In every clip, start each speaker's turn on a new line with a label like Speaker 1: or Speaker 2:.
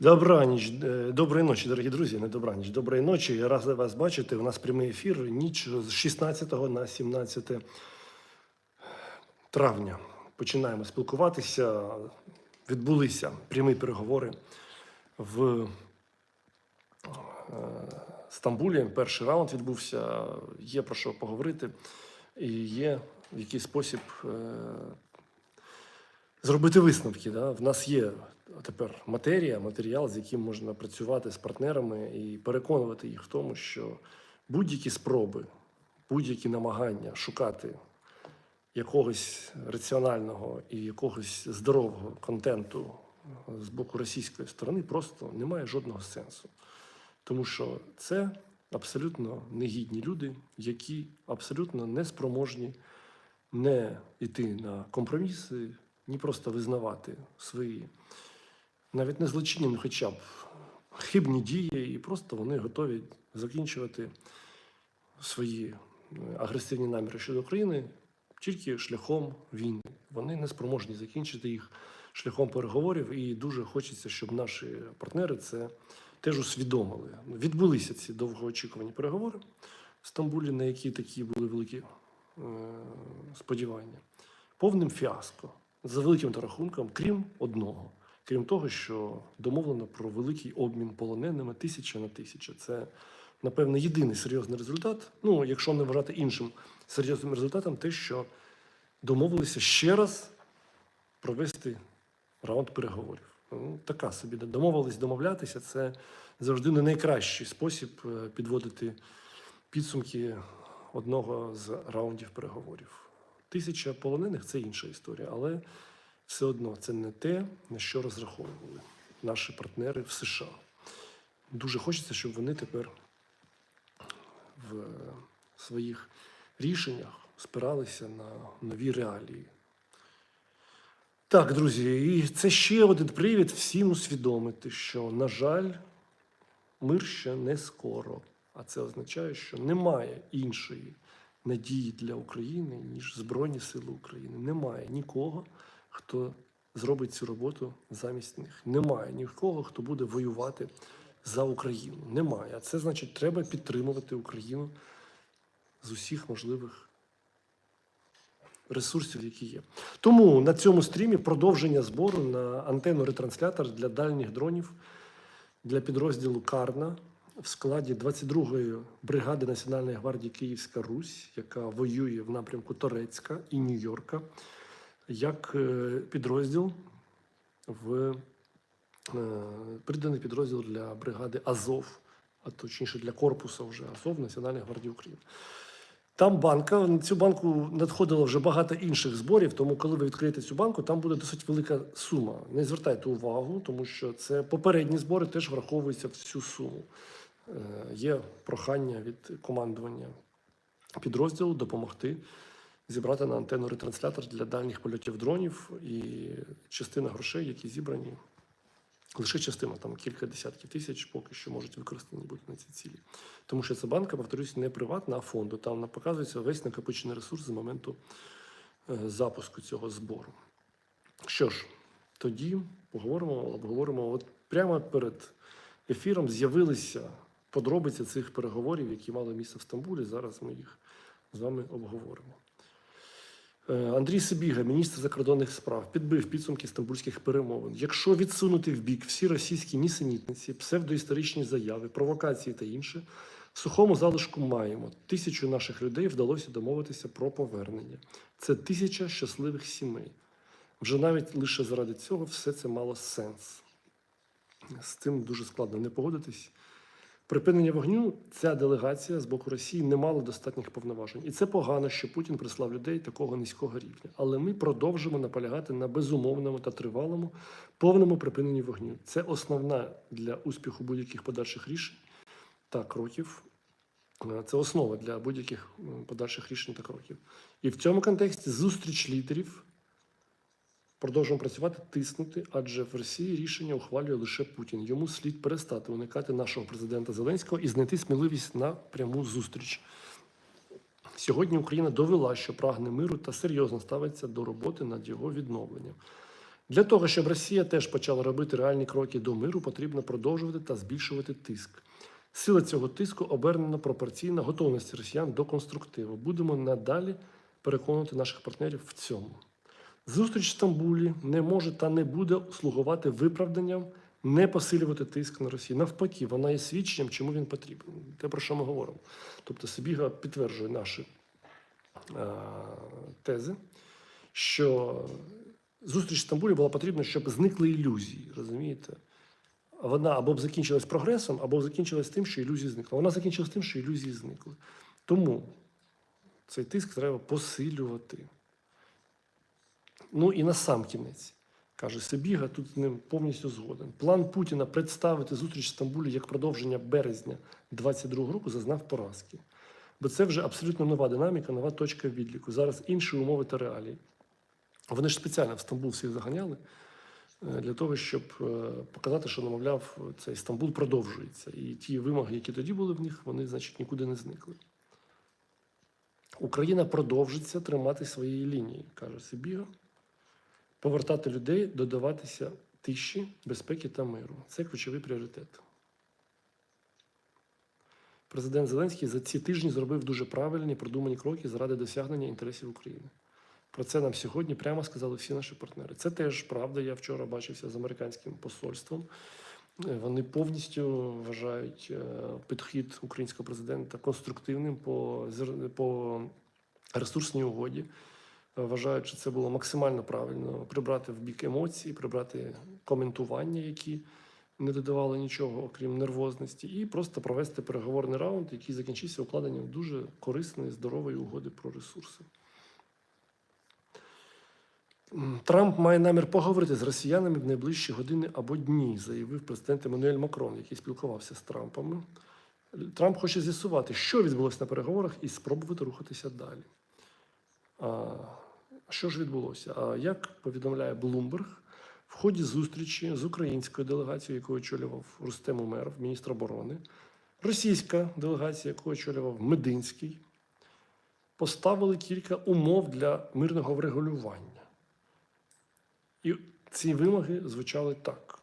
Speaker 1: Добра ніч, е, доброї ночі, дорогі друзі. Не добра ніч, доброї ночі. Я Рад вас бачити. У нас прямий ефір. Ніч з 16 на 17 травня. Починаємо спілкуватися. Відбулися прямі переговори в е, Стамбулі. Перший раунд відбувся. Є про що поговорити, і є в який спосіб е, зробити висновки. Да? В нас є тепер матерія, матеріал, з яким можна працювати з партнерами і переконувати їх в тому, що будь-які спроби, будь-які намагання шукати якогось раціонального і якогось здорового контенту з боку російської сторони просто не має жодного сенсу. Тому що це абсолютно негідні люди, які абсолютно не спроможні не йти на компроміси, ні просто визнавати свої навіть не злочинні, хоча б хибні дії, і просто вони готові закінчувати свої е, агресивні наміри щодо України тільки шляхом війни. Вони не спроможні закінчити їх шляхом переговорів, і дуже хочеться, щоб наші партнери це теж усвідомили. Відбулися ці довгоочікувані переговори в Стамбулі, на які такі були великі е, сподівання, повним фіаско за великим рахунком, крім одного. Крім того, що домовлено про великий обмін полоненими тисяча на тисячу. Це, напевно, єдиний серйозний результат. Ну, якщо не вважати іншим серйозним результатом, те, що домовилися ще раз провести раунд переговорів. Ну, така собі домовились домовлятися. Це завжди не найкращий спосіб е, підводити підсумки одного з раундів переговорів. Тисяча полонених це інша історія, але все одно це не те, на що розраховували наші партнери в США. Дуже хочеться, щоб вони тепер в своїх рішеннях спиралися на нові реалії. Так, друзі, і це ще один привід всім усвідомити, що, на жаль, мир ще не скоро. А це означає, що немає іншої надії для України, ніж Збройні Сили України. Немає нікого, хто зробить цю роботу замість них. Немає нікого, хто буде воювати за Україну. Немає. А це значить, треба підтримувати Україну з усіх можливих ресурсів, які є. Тому на цьому стрімі продовження збору на антенну ретранслятор для дальніх дронів для підрозділу Карна в складі 22-ї бригади Національної гвардії Київська Русь, яка воює в напрямку Торецька і Нью-Йорка, як е, підрозділ в е, приданий підрозділ для бригади Азов, а точніше для корпусу вже Азов Національної гвардії України. Там банка, на цю банку надходило вже багато інших зборів, тому коли ви відкриєте цю банку, там буде досить велика сума. Не звертайте увагу, тому що це попередні збори теж враховуються в цю суму. Е, Є прохання від командування підрозділу допомогти зібрати на антенну ретранслятор для дальніх польотів дронів і частина грошей, які зібрані. Лише частина, там кілька десятків тисяч, поки що можуть використані бути на ці цілі. Тому що ця банка, повторюсь, не приватна, а фонду. Там показується весь накопичений ресурс з моменту е, запуску цього збору. Що ж, тоді поговоримо, обговоримо. От прямо перед ефіром з'явилися подробиці цих переговорів, які мали місце в Стамбулі. Зараз ми їх з вами обговоримо. Е, Андрій Сибіга, міністр закордонних справ, підбив підсумки стамбульських перемовин. Якщо відсунути в бік всі російські нісенітниці, псевдоісторичні заяви, провокації та інше, в сухому залишку маємо тисячу наших людей вдалося домовитися про повернення. Це тисяча щасливих сімей. Вже навіть лише заради цього все це мало сенс. З цим дуже складно не погодитись. Припинення вогню ця делегація з боку Росії не мала достатніх повноважень. І це погано, що Путін прислав людей такого низького рівня. Але ми продовжимо наполягати на безумовному та тривалому повному припиненні вогню. Це основна для успіху будь-яких подальших рішень та кроків. Е, Це основа для будь-яких е, подальших рішень та кроків. І в цьому контексті зустріч лідерів Продовжуємо працювати, тиснути, адже в Росії рішення ухвалює лише Путін. Йому слід перестати уникати нашого президента Зеленського і знайти сміливість на пряму зустріч. Сьогодні Україна довела, що прагне миру та серйозно ставиться до роботи над його відновленням. Для того, щоб Росія теж почала робити реальні кроки до миру, потрібно продовжувати та збільшувати тиск. Сила цього тиску обернена пропорційна готовності росіян до конструктиву. Будемо надалі переконувати наших партнерів в цьому. Зустріч в Стамбулі не може та не буде слугувати виправданням не посилювати тиск на Росію. Навпаки, вона є свідченням, чому він потрібен. Те, про що ми говоримо. Тобто Сибіга підтверджує наші е, тези, що зустріч в Стамбулі була потрібна, щоб зникли ілюзії. Розумієте? Вона або б закінчилась прогресом, або б закінчилась тим, що ілюзії зникли. Вона закінчилась тим, що ілюзії зникли. Тому цей тиск треба посилювати. Ну і на сам кінець, каже Сибіга, тут з ним повністю згоден. План Путіна представити зустріч в Стамбулі як продовження березня 22 року зазнав поразки. Бо це вже абсолютно нова динаміка, нова точка відліку. Зараз інші умови та реалії. Вони ж спеціально в Стамбул всіх заганяли е, для того, щоб е, показати, що, ну, мовляв, цей Стамбул продовжується. І ті вимоги, які тоді були в них, вони, значить, нікуди не зникли. Україна продовжиться тримати своєї лінії, каже Сибіга, повертати людей, додаватися тиші, безпеки та миру. Це ключовий пріоритет. Президент Зеленський за ці тижні зробив дуже правильні продумані кроки заради досягнення інтересів України. Про це нам сьогодні прямо сказали всі наші партнери. Це теж правда. Я вчора бачився з американським посольством. Е, Вони повністю вважають е, підхід українського президента конструктивним по, по ресурсній угоді. Е, Вважають, що це було максимально правильно прибрати в бік емоцій, прибрати коментування, які не додавали нічого, окрім нервозності, і просто провести переговорний раунд, який закінчився укладенням дуже корисної, здорової угоди про ресурси. Трамп має намір поговорити з росіянами в найближчі години або дні, заявив президент Еммануель Макрон, який спілкувався з Трампом. Трамп хоче з'ясувати, що відбулося на переговорах, і спробувати рухатися далі. Що ж відбулося? А як повідомляє Блумберг, в ході зустрічі з українською делегацією, яку очолював Рустем Умеров, міністр оборони, російська делегація, яку очолював Мединський, поставили кілька умов для мирного врегулювання. І ці вимоги звучали так.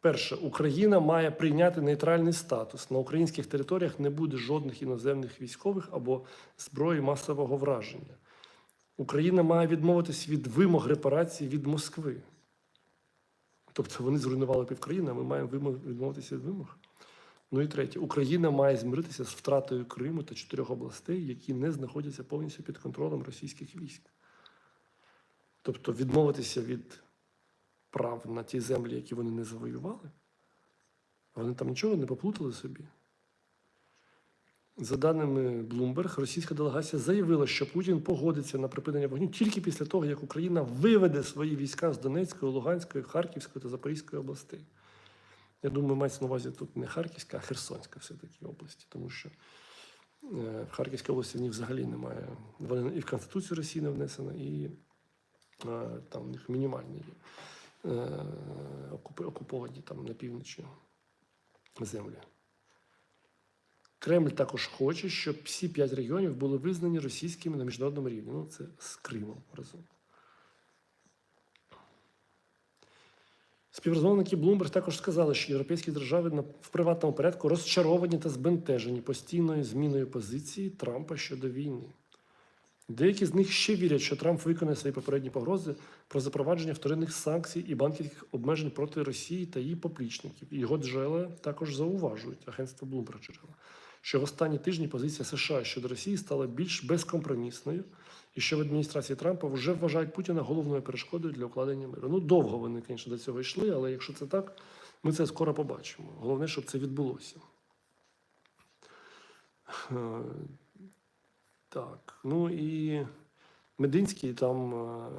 Speaker 1: Перше, Україна має прийняти нейтральний статус. На українських територіях не буде жодних іноземних військових або зброї масового враження. Україна має відмовитись від вимог репарації від Москви. Тобто вони зруйнували півкраїни, а ми маємо відмовитися від вимог. Ну і третє, Україна має змиритися з втратою Криму та чотирьох областей, які не знаходяться повністю під контролем російських військ. Тобто відмовитися від прав на ті землі, які вони не завоювали, вони там нічого не поплутали собі. За даними Bloomberg, російська делегація заявила, що Путін погодиться на припинення вогню тільки після того, як Україна виведе свої війська з Донецької, Луганської, Харківської та Запорізької областей. Я думаю, мається на увазі тут не Харківська, а Херсонська все-таки області, тому що е, в Харківській області в взагалі немає. Вони і в Конституцію Росії не внесено, і е, там в них мінімальні є е, окуповані там на півночі землі. Кремль також хоче, щоб всі п'ять регіонів були визнані російськими на міжнародному рівні. Ну, це з Кримом разом. Співрозмовники Bloomberg також сказали, що європейські держави в приватному порядку розчаровані та збентежені постійною зміною позиції Трампа щодо війни. Деякі з них ще вірять, що Трамп виконає свої попередні погрози про запровадження вторинних санкцій і банківських обмежень проти Росії та її поплічників. Його джерела також зауважують агентство Bloomberg джерела, що в останні тижні позиція США щодо Росії стала більш безкомпромісною, і що в адміністрації Трампа вже вважають Путіна головною перешкодою для укладення миру. Ну довго вони, звісно, до цього йшли, але якщо це так, ми це скоро побачимо. Головне, щоб це відбулося. Е, Так, ну і Мединський там е,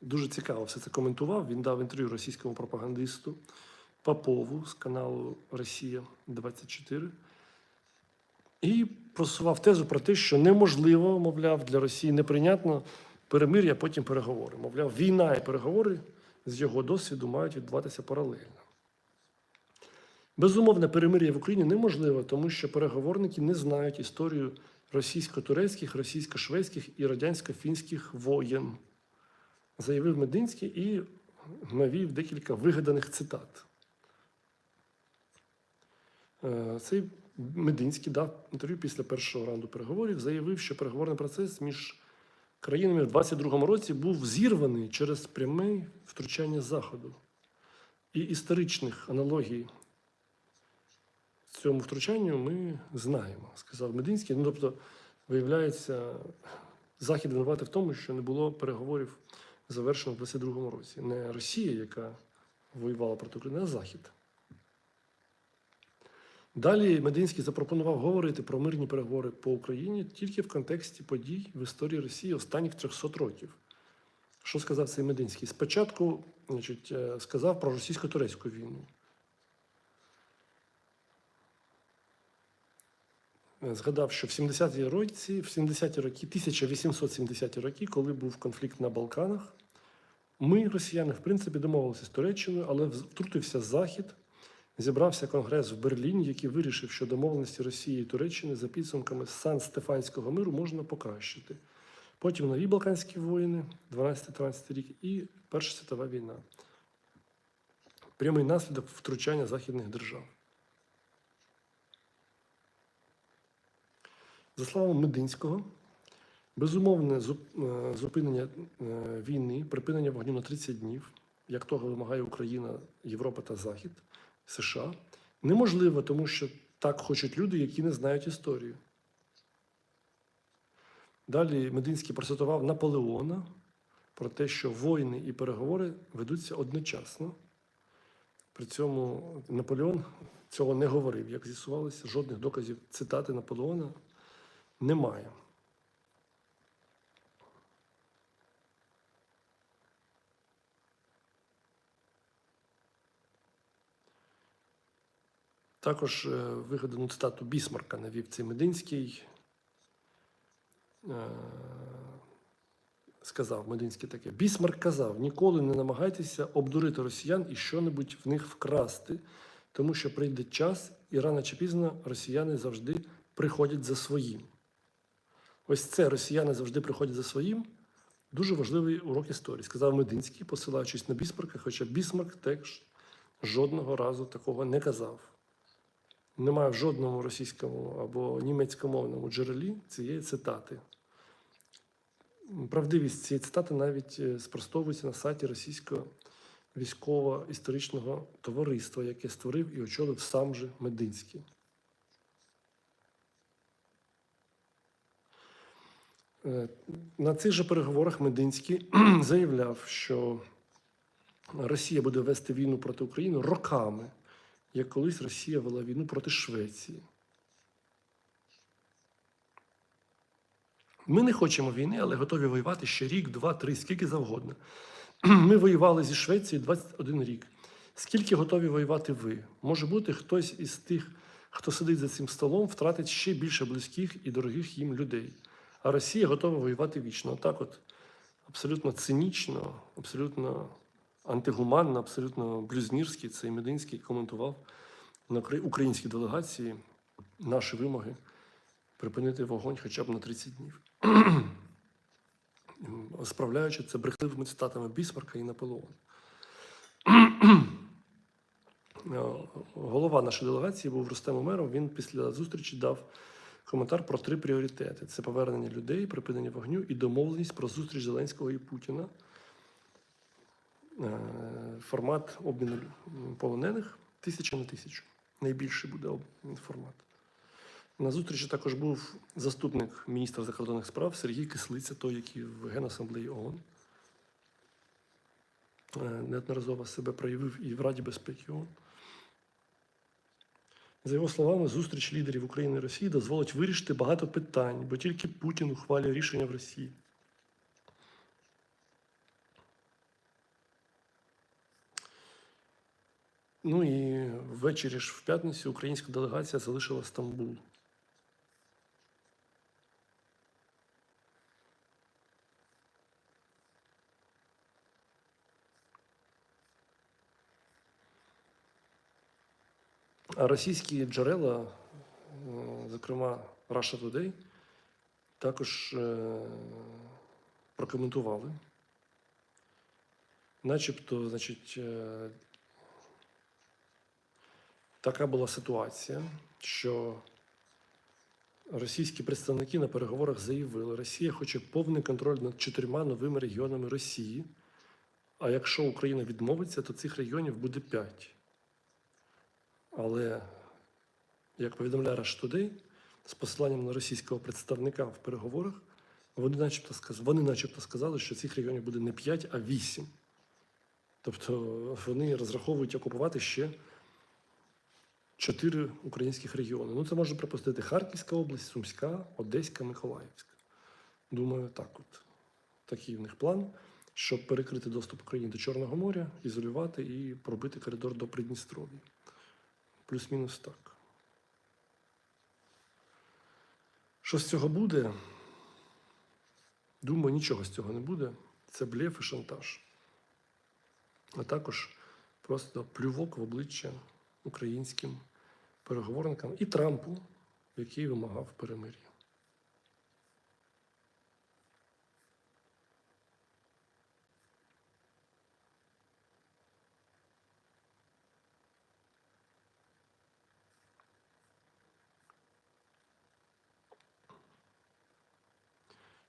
Speaker 1: дуже цікаво все це коментував. Він дав інтерв'ю російському пропагандисту Попову з каналу Росія 24 і просував тезу про те, що неможливо, мовляв, для Росії неприйнятно перемир'я, потім переговори. Мовляв, війна і переговори з його досвіду мають відбуватися паралельно. Безумовне перемир'я в Україні неможливо, тому що переговорники не знають історію російсько-турецьких, російсько-шведських і радянсько-фінських воєн, заявив Мединський і навів декілька вигаданих цитат. Е, Цей Мединський дав інтерв'ю після першого раунду переговорів, заявив, що переговорний процес між країнами в 22-му році був зірваний через пряме втручання Заходу. І історичних аналогій цьому втручанню ми знаємо, сказав Мединський. Ну, тобто, виявляється, Захід винуватий в тому, що не було переговорів завершено в 22-му році. Не Росія, яка воювала проти України, а Захід. Далі Мединський запропонував говорити про мирні переговори по Україні тільки в контексті подій в історії Росії останніх 300 років. Що сказав цей Мединський? Спочатку значить, е, сказав про російсько-турецьку війну. Е, Згадав, що в 70-ті році, в 70-ті роки, 1870-ті роки, коли був конфлікт на Балканах, ми, росіяни, в принципі, домовилися з Туреччиною, але втрутився Захід, зібрався конгрес в Берліні, який вирішив, що домовленості Росії і Туреччини за підсумками Сан-Стефанського миру можна покращити. Потім нові Балканські воїни, 12-13 рік, і Перша світова війна. Прямий наслідок втручання західних держав. За словами Мединського, безумовне е, зупинення е, війни, припинення вогню на 30 днів, як того вимагає Україна, Європа та Захід, США, неможливо, тому що так хочуть люди, які не знають історію. Далі Мединський процитував Наполеона про те, що воїни і переговори ведуться одночасно. При цьому Наполеон цього не говорив. Як з'ясувалося, жодних доказів цитати Наполеона немає. Також е, вигадану цитату Бісмарка навів Мединський. Е, Сказав Мединський таке: Бісмарк казав: ніколи не намагайтеся обдурити росіян і що-небудь в них вкрасти, тому що прийде час, і рано чи пізно росіяни завжди приходять за своїм. Ось це росіяни завжди приходять за своїм. Дуже важливий урок історії, сказав Мединський, посилаючись на Бісмарка, хоча Бісмарк теж жодного разу такого не казав. Немає в жодному російському або німецькомовному джерелі цієї цитати. Правдивість цієї цитати навіть е, спростовується на сайті російського військово-історичного товариства, яке створив і очолив сам же Мединський. Е, На цих же переговорах Мединський заявляв, що Росія буде вести війну проти України роками, як колись Росія вела війну проти Швеції. Ми не хочемо війни, але готові воювати ще рік, два, три, скільки завгодно. Ми воювали зі Швецією 21 рік. Скільки готові воювати ви? Може бути, хтось із тих, хто сидить за цим столом, втратить ще більше близьких і дорогих їм людей. А Росія готова воювати вічно. Отак, от абсолютно цинічно, абсолютно антигуманно, абсолютно блюзнірський цей Мединський коментував на українській делегації наші вимоги припинити вогонь хоча б на 30 днів. Справляючи це брехливими цитатами Бісмарка і Наполеона. Е, Голова нашої делегації був Рустем Умеров. Він після зустрічі дав коментар про три пріоритети: це повернення людей, припинення вогню і домовленість про зустріч Зеленського і Путіна. Е, Формат обміну полонених тисяча на тисячу. Найбільший буде формат. На зустрічі також був заступник міністра закордонних справ Сергій Кислиця, той, який в Генасамблеї ООН. Е, Неодноразово себе проявив і в Раді безпеки ООН. За його словами, зустріч лідерів України і Росії дозволить вирішити багато питань, бо тільки Путін ухвалює рішення в Росії. Ну і ввечері ж в п'ятницю українська делегація залишила Стамбул. А російські джерела, е, зокрема Russia Today, також е, прокоментували начебто, значить, е, така була ситуація, що російські представники на переговорах заявили, Росія хоче повний контроль над чотирма новими регіонами Росії. А якщо Україна відмовиться, то цих регіонів буде п'ять. Але, як повідомляє Rush Today, з посиланням на російського представника в переговорах, вони начебто, сказ... вони начебто сказали, що цих регіонів буде не 5, а 8. Тобто вони розраховують окупувати ще чотири українських регіони. Ну, це можна припустити Харківська область, Сумська, Одеська, Миколаївська. Думаю, так от. Такий в них план, щоб перекрити доступ України до Чорного моря, ізолювати і пробити коридор до Придністров'я. Плюс-мінус так. Що з цього буде? Думаю, нічого з цього не буде. Це блеф і шантаж. А також просто плювок в обличчя українським переговорникам і Трампу, який вимагав перемир'я.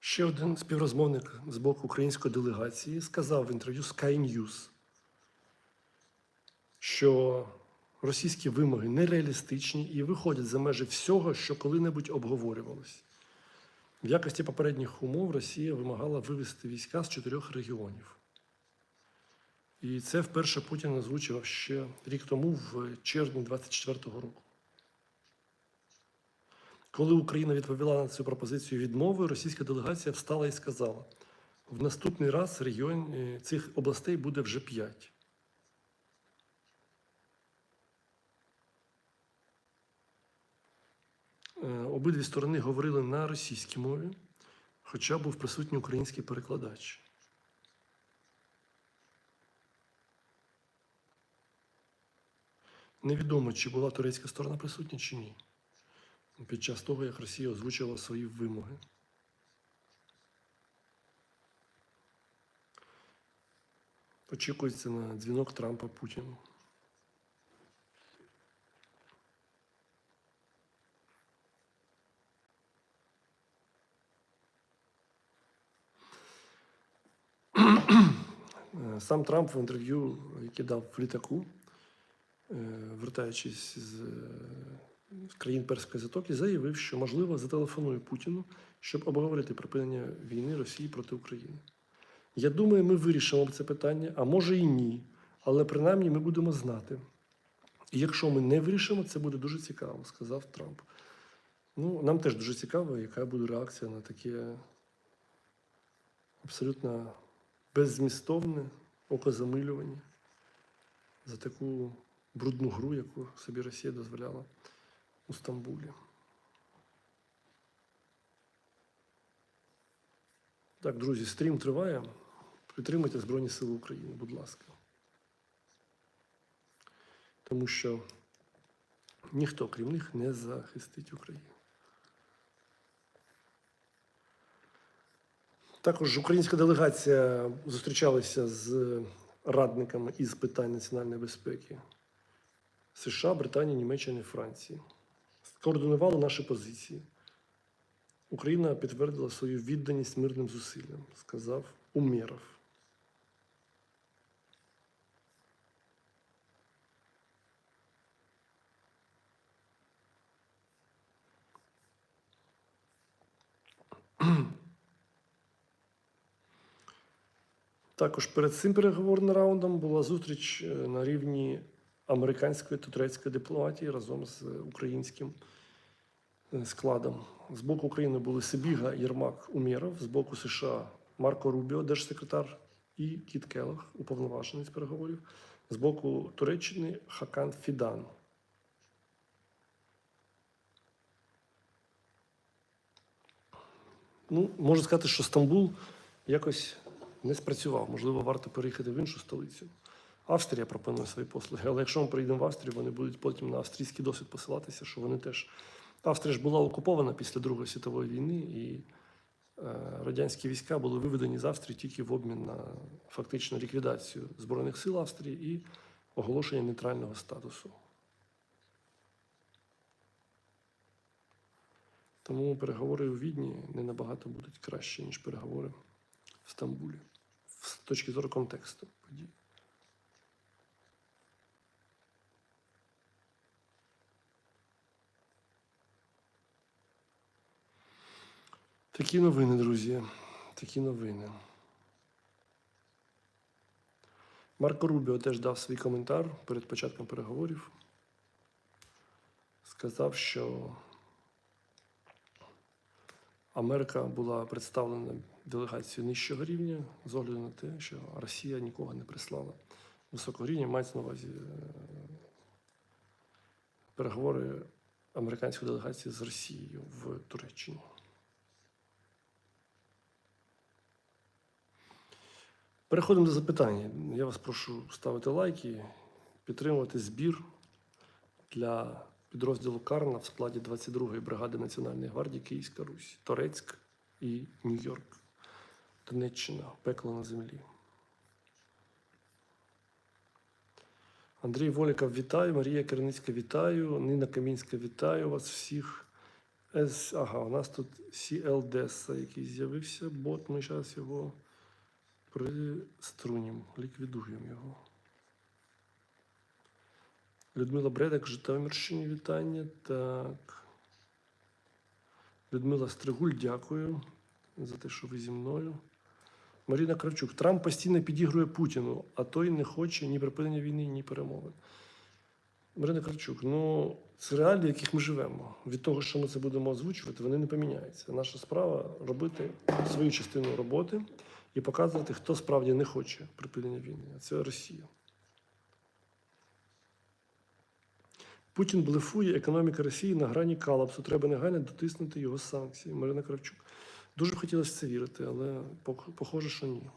Speaker 1: Ще один співрозмовник з боку української делегації сказав в інтерв'ю Sky News, що російські вимоги нереалістичні і виходять за межі всього, що коли-небудь обговорювалось. В якості попередніх умов Росія вимагала вивести війська з чотирьох регіонів. І це вперше Путін озвучував ще рік тому, в червні 24-го року. Коли Україна відповіла на цю пропозицію відмови, російська делегація встала і сказала: в наступний раз регіон е, цих областей буде вже п'ять. Обидві сторони говорили на російській мові, хоча був присутній український перекладач. Невідомо, чи була турецька сторона присутня, чи ні під час того, як Росія озвучила свої вимоги. Очікується на дзвінок Трампа Путіну. Е, Сам Трамп в інтерв'ю, яке дав в літаку, е, вертаючись з е, країн Перської затоки, заявив, що можливо зателефонує Путіну, щоб обговорити припинення війни Росії проти України. Я думаю, ми вирішимо це питання, а може і ні. Але принаймні ми будемо знати. І якщо ми не вирішимо, це буде дуже цікаво, сказав Трамп. Ну, нам теж дуже цікаво, яка буде реакція на таке абсолютно беззмістовне окозамилювання за таку брудну гру, яку собі Росія дозволяла у Стамбулі. Так, друзі, стрім триває. Підтримуйте Збройні Сили України, будь ласка. Тому що ніхто, крім них, не захистить Україну. Також українська делегація зустрічалася з радниками із питань національної безпеки США, Британії, Німеччини, Франції. Скоординували наші позиції. Україна підтвердила свою відданість мирним зусиллям, сказав Умєров. Також перед цим переговорним раундом була зустріч е, на рівні американської та турецької дипломатії разом з українським е, складом. З боку України були Сибіга, Єрмак, Умєров, з боку США Марко Рубіо, держсекретар, і Кіт Келах, уповноважений з переговорів, з боку Туреччини Хакан Фідан. Ну, можу сказати, що Стамбул якось не спрацював. Можливо, варто переїхати в іншу столицю. Австрія пропонує свої послуги, але якщо ми приїдемо в Австрію, вони будуть потім на австрійський досвід посилатися, що вони теж. Австрія ж була окупована після Другої світової війни, і радянські війська були виведені з Австрії тільки в обмін на фактично ліквідацію Збройних сил Австрії і оголошення нейтрального статусу. Тому переговори у Відні не набагато будуть краще, ніж переговори в Стамбулі з точки зору контексту подій. Такі новини, друзі. Такі новини. Марко Рубіо теж дав свій коментар перед початком переговорів. Сказав, що Америка була представлена делегацією нижчого рівня з огляду на те, що Росія нікого не прислала високого рівня. Мається на увазі е, переговори американської делегації з Росією в Туреччині. Переходимо до запитань. Я вас прошу ставити лайки, підтримувати збір для підрозділу Карна в складі 22-ї бригади Національної гвардії Київська Русь, Торецьк і Нью-Йорк, Донеччина, пекло на землі. Андрій Воліков, вітаю. Марія Керницька, вітаю. Нина Камінська, вітаю вас всіх. С... Ага, у нас тут CLDS, який з'явився бот. Ми зараз його приструнім, ліквідуємо його. Людмила Бредик, Житомирщині, вітання. Так. Людмила Стригуль, дякую за те, що ви зі мною. Маріна Кравчук. Трамп постійно підігрує Путіну, а той не хоче ні припинення війни, ні перемовин. Марина Кравчук, ну це реалії, в яких ми живемо. Від того, що ми це будемо озвучувати, вони не поміняються. Наша справа робити свою частину роботи і показувати, хто справді не хоче припинення війни. А це Росія. Путін блефує, економіка Росії на грані колапсу. Треба негайно дотиснути його санкції. Марина Кравчук. Дуже хотілося це вірити, але похоже, що ні.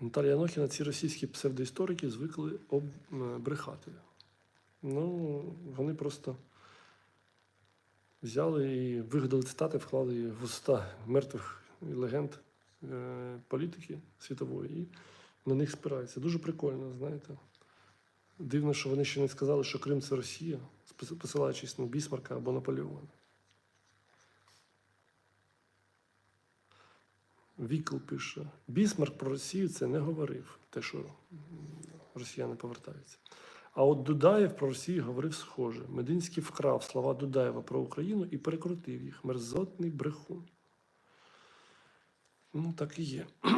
Speaker 1: Наталія Анохіна, ці російські псевдоісторики звикли об... е. Ну, вони просто взяли і вигадали цитати, вклали її в уста мертвих легенд е, політики світової і на них спираються. Дуже прикольно, знаєте. Дивно, що вони ще не сказали, що Крим це Росія, посилаючись на Бісмарка або Наполеона. Вікл пише: Бісмарк про Росію це не говорив, те, що росіяни повертаються. А от Дудаєв про Росію говорив схоже. Мединський вкрав слова Дудаєва про Україну і перекрутив їх. Мерзотний брехун. Ну, так і є.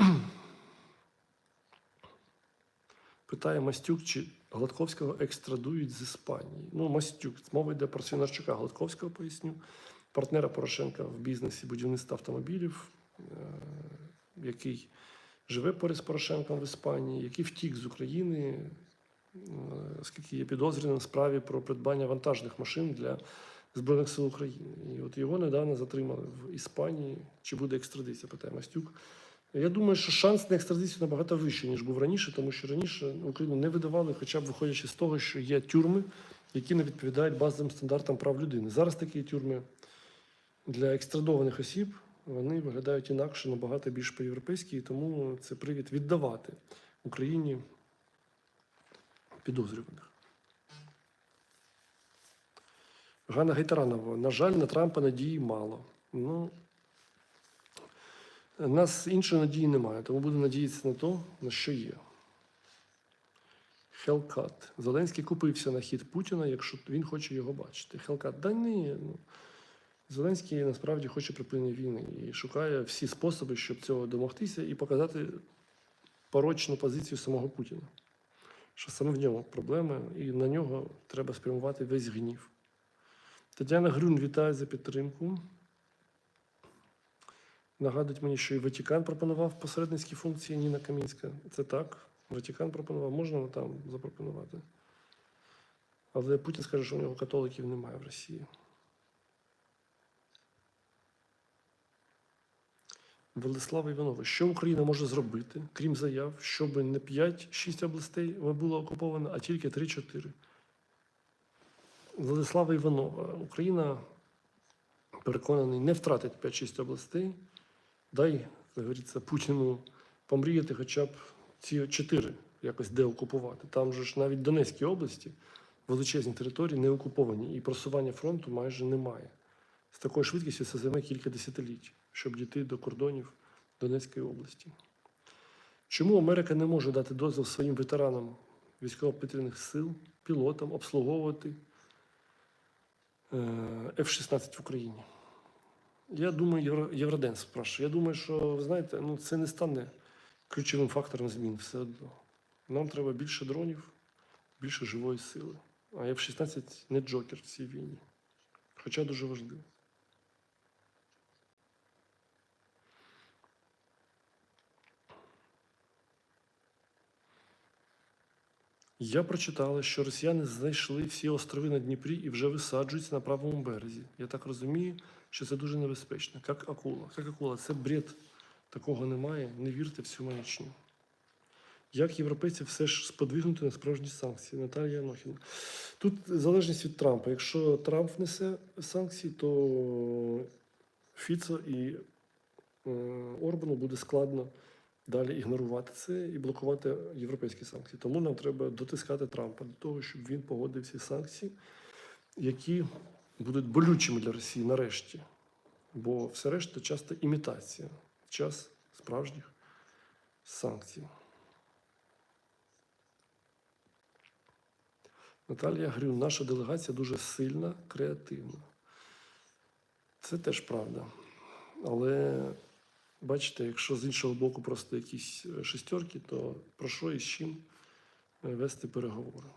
Speaker 1: Питає Мастюк, чи Гладковського екстрадують з Іспанії. Ну, Мастюк, мова йде про Свинарчука Гладковського, поясню, партнера Порошенка в бізнесі будівництва автомобілів, е, який живе поряд з Порошенком в Іспанії, який втік з України, е, оскільки є підозрюваним в справі про придбання вантажних машин для Збройних сил України. І от його недавно затримали в Іспанії. Чи буде екстрадиція, питає Мастюк. Я думаю, що шанс на екстрадицію набагато вищий, ніж був раніше, тому що раніше Україну не видавали, хоча б виходячи з того, що є тюрми, які не відповідають базовим стандартам прав людини. Зараз такі тюрми для екстрадованих осіб вони виглядають інакше, набагато більш по-європейськи, і тому це привід віддавати Україні підозрюваних. Ганна Гайтаранова. На жаль, на Трампа надії мало. Ну, у нас іншої надії немає, тому будемо надіятися на те, на що є. Хелкат. Зеленський купився на хід Путіна, якщо він хоче його бачити. Хелкат, да ні. Ну, Зеленський насправді хоче припинення війни і шукає всі способи, щоб цього домогтися і показати порочну позицію самого Путіна. Що саме в ньому проблеми, і на нього треба спрямувати весь гнів. Тетяна Грюн вітає за підтримку. Нагадують мені, що і Ватикан пропонував посередницькі функції Ніна Камінська. Це так. Ватикан пропонував, можна там запропонувати. Але Путін скаже, що у нього католиків немає в Росії. Владислава Іванова, що Україна може зробити, крім заяв, щоб не 5-6 областей було окуповано, а тільки 3-4? Владислава Іванова, Україна переконаний, не втратить 5-6 областей. Дай, як говориться, Путіну помріяти хоча б ці чотири якось деокупувати. Там же ж навіть в Донецькій області величезні території не окуповані, і просування фронту майже немає. З такою швидкістю це займе кілька десятиліть, щоб дійти до кордонів Донецької області. Чому Америка не може дати дозвіл своїм ветеранам військово-повітряних сил, пілотам обслуговувати е, F-16 в Україні? Я думаю, Євро, Євроден спрашує. Я думаю, що ви знаєте, ну це не стане ключовим фактором змін все одно. Нам треба більше дронів, більше живої сили. А F-16 не джокер в цій війні. Хоча дуже важливо. Я прочитала, що росіяни знайшли всі острови на Дніпрі і вже висаджуються на правому березі. Я так розумію, що це дуже небезпечно. Як акула. Як акула, це бред. Такого немає. Не вірте в цю маячню. Як європейці все ж сподвигнути на справжні санкції? Наталія Анохіна. Тут залежність від Трампа. Якщо Трамп внесе санкції, то Фіцо і е, Орбану буде складно далі ігнорувати це і блокувати європейські санкції. Тому нам треба дотискати Трампа до того, щоб він погодив ці санкції, які будуть болючими для Росії нарешті. Бо все решта часто імітація, час справжніх санкцій. Наталія Грюн, наша делегація дуже сильна, креативна. Це теж правда. Але бачите, якщо з іншого боку просто якісь е, шестерки, то про що і з чим е, вести переговори?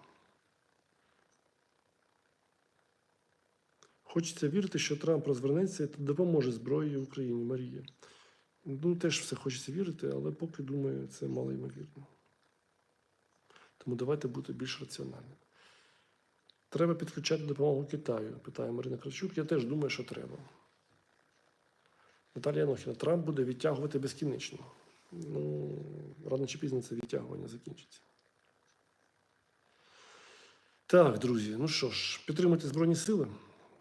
Speaker 1: Хочеться вірити, що Трамп розвернеться та допоможе зброєю Україні, Марія. Ну, теж все хочеться вірити, але поки думаю, це мало ймовірно. Тому давайте бути більш раціональними. Треба підключати допомогу Китаю, питає Марина Кравчук. Я теж думаю, що треба. Наталія Анохіна, Трамп буде відтягувати безкінечно. Ну, рано чи пізно це відтягування закінчиться. Так, друзі, ну що ж, підтримуйте Збройні Сили.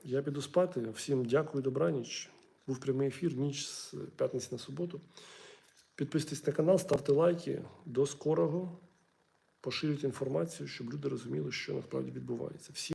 Speaker 1: Я піду спати. Всім дякую, добраніч. Був прямий ефір, ніч з п'ятниці на суботу. Підписуйтесь на канал, ставте лайки. До скорого. Поширюйте інформацію, щоб люди розуміли, що насправді відбувається. Всім